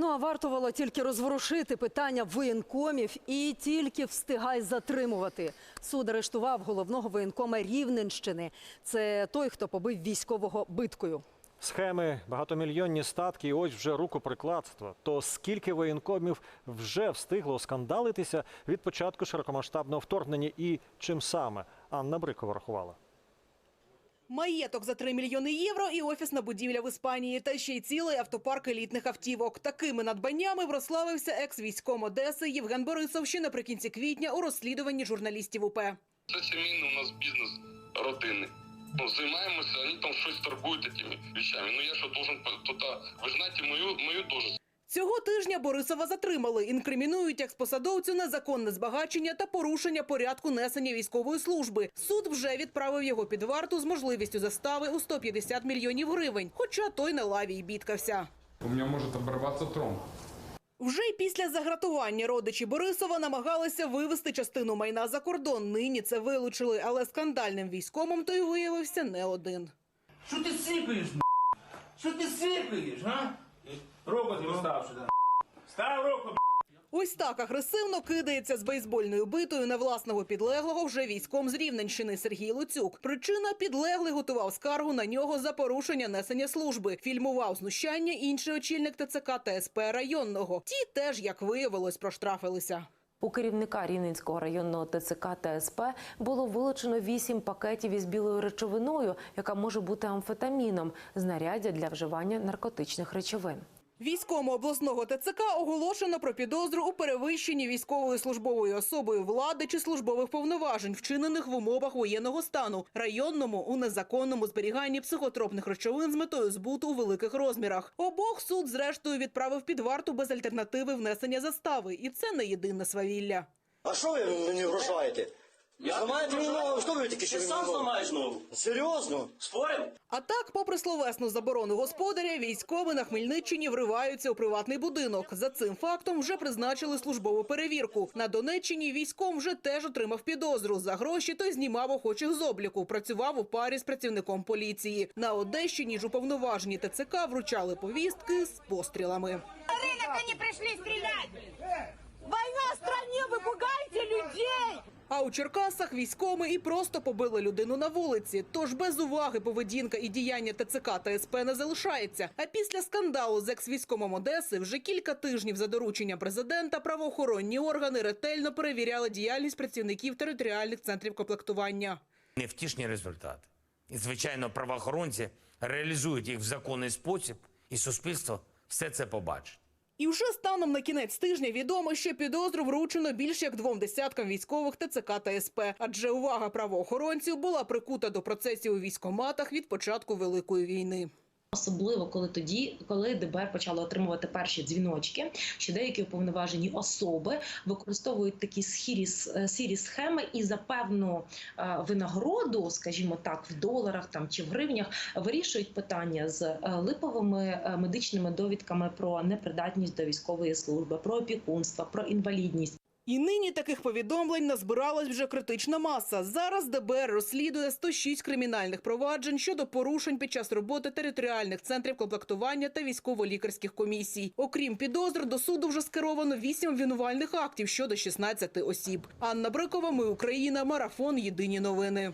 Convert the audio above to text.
Ну а вартувало тільки розворушити питання воєнкомів і тільки встигай затримувати. Суд арештував головного воєнкома Рівненщини. Це той, хто побив військового биткою. Схеми, багатомільйонні статки і ось вже рукоприкладство. То скільки воєнкомів вже встигло скандалитися від початку широкомасштабного вторгнення і чим саме Анна Брикова рахувала. Маєток за 3 мільйони євро і офісна будівля в Іспанії, та ще й цілий автопарк елітних автівок. Такими надбаннями прославився екс-військом Одеси Євген Борисов ще наприкінці квітня у розслідуванні журналістів УП. Це сімейний у нас бізнес родинний. Ну, займаємося, вони там щось торгують такими вещами. Ну я що должен туди, ви ж знаєте мою, мою теж Цього тижня Борисова затримали. Інкримінують експосадовцю незаконне збагачення та порушення порядку несення військової служби. Суд вже відправив його під варту з можливістю застави у 150 мільйонів гривень. Хоча той на лаві й бідкався. У меня может оборваться тромб. Вже й після загратування родичі Борисова намагалися вивести частину майна за кордон. Нині це вилучили, але скандальним військомом той виявився не один. Що ти сипаєш. Що ти сипаєш, га? Робот поставши, да. Став руку, Ось так агресивно кидається з бейсбольною битою на власного підлеглого вже військом з Рівненщини Сергій Луцюк. Причина підлеглий готував скаргу на нього за порушення несення служби. Фільмував знущання інший очільник ТЦК та СП районного. Ті теж, як виявилось, проштрафилися. У керівника Рівненського районного ТЦК та СП було вилучено вісім пакетів із білою речовиною, яка може бути амфетаміном, знаряддя для вживання наркотичних речовин. Війському обласного ТЦК оголошено про підозру у перевищенні військовою службовою особою влади чи службових повноважень, вчинених в умовах воєнного стану, районному у незаконному зберіганні психотропних речовин з метою збуту у великих розмірах. Обох суд зрештою відправив під варту без альтернативи внесення застави, і це не єдине свавілля. А що ви мені вражаєте? Зламаєте мені ногу, що ви такі, що Ти ви сам ногу? зламаєш ногу. Серйозно? Спорим? А так, попри словесну заборону господаря, військові на Хмельниччині вриваються у приватний будинок. За цим фактом вже призначили службову перевірку. На Донеччині військом вже теж отримав підозру. За гроші той знімав охочих з обліку. Працював у парі з працівником поліції. На Одещині ж уповноважені ТЦК вручали повістки з пострілами. рынок они пришли стрелять! Война А у Черкасах військоми і просто побили людину на вулиці. Тож без уваги поведінка і діяння ТЦК та СП не залишається. А після скандалу з екс-військомом Одеси вже кілька тижнів за дорученням президента правоохоронні органи ретельно перевіряли діяльність працівників територіальних центрів комплектування. невтішні результати. І, звичайно, правоохоронці реалізують їх в законний спосіб, і суспільство все це побачить. І вже станом на кінець тижня відомо, що підозру вручено більш як двом десяткам військових ТЦК та СП. Адже увага правоохоронців була прикута до процесів у військоматах від початку великої війни. Особливо коли тоді, коли ДБР почало отримувати перші дзвіночки, що деякі уповноважені особи використовують такі схірі сірі схеми і за певну е, винагороду, скажімо так, в доларах там чи в гривнях, вирішують питання з е, липовими е, медичними довідками про непридатність до військової служби, про опікунство, про інвалідність. І нині таких повідомлень назбиралась вже критична маса. Зараз ДБР розслідує 106 кримінальних проваджень щодо порушень під час роботи територіальних центрів комплектування та військово-лікарських комісій. Окрім підозр, до суду вже скеровано 8 обвинувальних актів щодо 16 осіб. Анна Брикова, Ми Україна, марафон. Єдині новини.